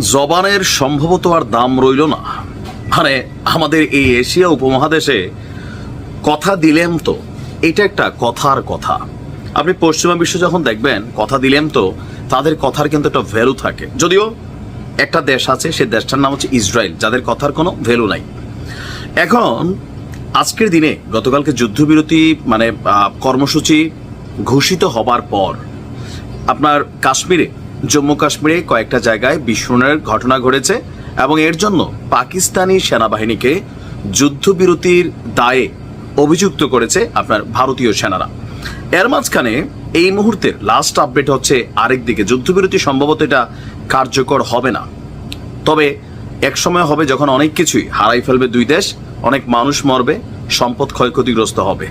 জবানের সম্ভবত আর দাম রইল না। মানে আমাদের এই এশিয়া উপমহাদেশে কথা দিলেম তো, এটা একটা কথার কথা। আপনি পশ্চিমা বিশ্ব যখন দেখবেন, কথা দিলেম তো, তাদের কথার কিন্তু একটা ভ্যালু থাকে। যদিও একটা দেশ আছে, সে দেশটার নাম হচ্ছে ইসরায়েল, যাদের কথার কোনো ভ্যালু নাই। এখন, আজকের দিনে গতকালকে যুদ্ধবিরতি মানে কর্মসূচি ঘোষিত হবার পর, আপনার কাশ্মীরে জম্মু কাশ্মীরে কয়েকটা জায়গায় বিস্ফোরণের ঘটনা ঘটেছে এবং এর জন্য পাকিস্তানি সেনাবাহিনীকে যুদ্ধবিরতির দায়ে অভিযুক্ত করেছে আপনার ভারতীয় সেনারা। এর মাঝখানে এই মুহূর্তের লাস্ট আপডেট হচ্ছে আরেক দিকে। যুদ্ধবিরতি সম্ভবত এটা কার্যকর হবে না। তবে এক সময় হবে যখন অনেক কিছুই হারাই ফেলবে দুই দেশ, অনেক মানুষ মরবে, সম্পদ ক্ষয়ক্ষতিগ্রস্ত হবে।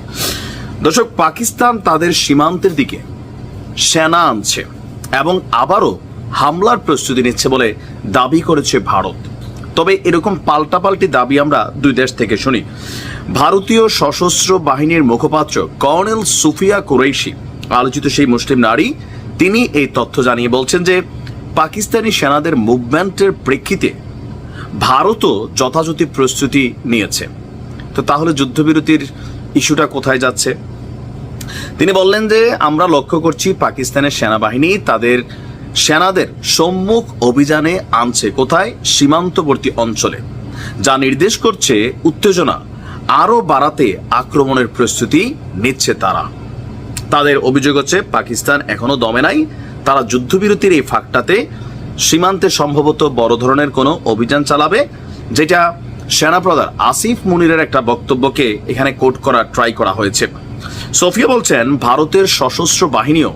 দর্শক, পাকিস্তান তাদের সীমান্তের দিকে সেনা আনছে। এবং আবারও হামলার প্রস্তুতি নিচ্ছে বলে দাবি করেছে ভারত। তবে এরকম পাল্টাপাল্টি দাবি আমরা দুই দেশ থেকে শুনি। ভারতীয় সশস্ত্র বাহিনীর মুখপাত্র কর্নেল সুফিয়া কুরেশি আলোচিত সেই মুসলিম নারী, তিনি এই তথ্য জানিয়ে বলছেন যে পাকিস্তানি সেনাদের মুভমেন্টের প্রেক্ষিতে ভারতও যথাযথ প্রস্তুতি নিয়েছে। তো তাহলে যুদ্ধবিরতির ইস্যুটা কোথায় যাচ্ছে? তিনি বললেন যে, আমরা লক্ষ্য করছি পাকিস্তানের সেনাবাহিনী তাদের সেনাদের সম্মুখ অভিযানে আনছে কোথায়? সীমান্তবর্তী অঞ্চলে। যা নির্দেশ করছে উত্তেজনা আরও বাড়াতে আক্রমণের প্রস্তুতি নিচ্ছে তারা। তাদের অভিযোগ হচ্ছে, পাকিস্তান এখনও দমে নাই। তারা যুদ্ধবিরতির এই ফাঁকটাতে সীমান্তে সম্ভবত বড় ধরনের কোনো অভিযান চালাবে, যেটা সেনাপ্রধান আসিফ মুনিরের একটা বক্তব্যকে এখানে কোট করার ট্রাই করা হয়েছে। সোফিয়া বলছেন, ভারতের সশস্ত্র বাহিনীও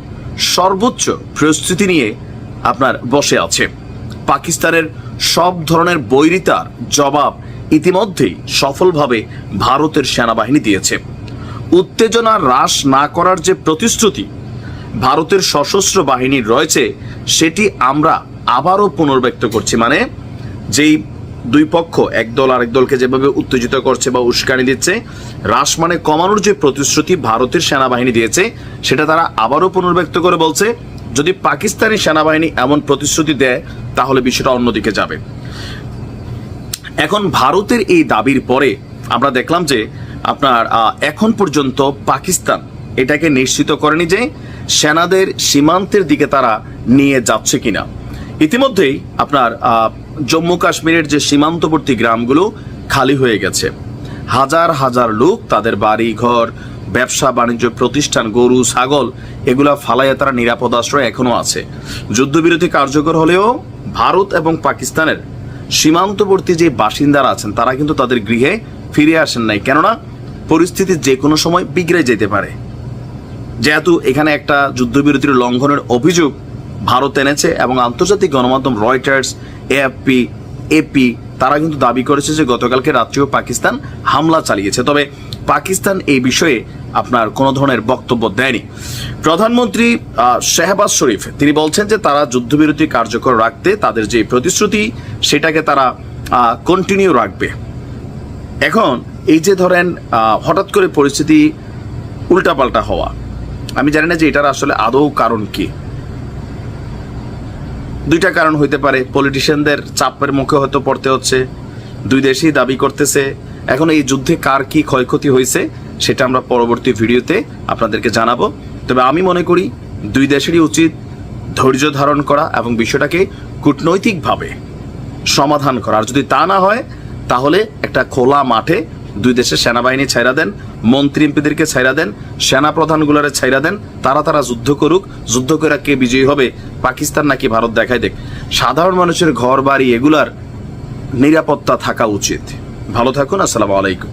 সর্বোচ্চ প্রস্তুতি নিয়ে আপনার বসে আছে। পাকিস্তানের সব ধরনের বৈরিতার জবাব ইতিমধ্যেই সফলভাবে ভারতের সেনাবাহিনী দিয়েছে। উত্তেজনা হ্রাস না করার যে প্রতিশ্রুতি ভারতের সশস্ত্র বাহিনীর রয়েছে, সেটি আমরা আবারও পুনর্ব্যক্ত করছি। মানে যেই দুই পক্ষ, এক দল আরেক দলকে যেভাবে উত্তেজিত করছে বা উস্কানি দিচ্ছে, হ্রাস মানে কমানোর যে প্রতিশ্রুতি ভারতের সেনাবাহিনী দিয়েছে, সেটা তারা আবারও পুনর্ব্যক্ত করে বলছে, যদি পাকিস্তানি সেনাবাহিনী এমন প্রতিশ্রুতি দেয়, তাহলে বিষয়টা অন্যদিকে যাবে। এখন ভারতের এই দাবির পরে আমরা দেখলাম যে আপনার এখন পর্যন্ত পাকিস্তান এটাকে নিশ্চিত করেনি যে সেনাদের সীমান্তের দিকে তারা নিয়ে যাচ্ছে কিনা। ইতিমধ্যেই আপনার জম্মু কাশ্মীরের যে সীমান্তবর্তী গ্রামগুলো খালি হয়ে গেছে। হাজার হাজার লোক তাদের বাড়ি, ঘর, ব্যবসা, বাণিজ্য প্রতিষ্ঠান, গরু, ছাগল এগুলা ফালাইয়া তারা নিরাপদ আশ্রয় এখনও আছে। যুদ্ধবিরতি কার্যকর হলেও ভারত এবং পাকিস্তানের সীমান্তবর্তী যে বাসিন্দারা আছেন, তারা কিন্তু তাদের গৃহে ফিরে আসেন নাই। কেননা পরিস্থিতি যে কোনো সময় বিগড়ে যেতে পারে। যেহেতু এখানে একটা যুদ্ধবিরতির লঙ্ঘনের অভিযোগ ভারত এনেছে এবং আন্তর্জাতিক গণমাধ্যম রয়টার্স, এএফপি, এপি, তারা কিন্তু দাবি করেছে যে গতকালকে রাত্রেও পাকিস্তান হামলা চালিয়েছে। তবে পাকিস্তান এই বিষয়ে আপনার কোনো ধরনের বক্তব্য দেয়নি। প্রধানমন্ত্রী শেহবাজ শরীফ, তিনি বলছেন যে তারা যুদ্ধবিরতি কার্যকর রাখতে তাদের যে প্রতিশ্রুতি, সেটাকে তারা কন্টিনিউ রাখবে। এখন এই যে ধরেন হঠাৎ করে পরিস্থিতি উল্টাপাল্টা হওয়া, আমি জানি না যে এটার আসলে আদৌ কারণ কি। দুইটা কারণ হইতে পারে। পলিটিশিয়ানদের চাপের মুখে হয়তো পড়তে হচ্ছে, দুই দেশই দাবি করতেছে। এখন এই যুদ্ধে কার কি ক্ষয়ক্ষতি হয়েছে, সেটা আমরা পরবর্তী ভিডিওতে আপনাদেরকে জানাব। তবে আমি মনে করি, দুই দেশেরই উচিত ধৈর্য ধারণ করা এবং বিষয়টাকে কূটনৈতিকভাবে সমাধান করা। আর যদি তা না হয়, তাহলে একটা খোলা মাঠে দুই দেশের সেনাবাহিনী ছাইরা দেন, মন্ত্রী এমপিদেরকে ছাইরা দেন সেনা প্রধানগুলারে ছাইরা দেন, তারা তারা যুদ্ধ করুক, যুদ্ধ করে কে বিজয়ী হবে, পাকিস্তান নাকি ভারত দেখায় দেখ। সাধারণ মানুষের ঘর বাড়ি এগুলার নিরাপত্তা থাকা উচিত। ভালো থাকুন, আসসালামু আলাইকুম।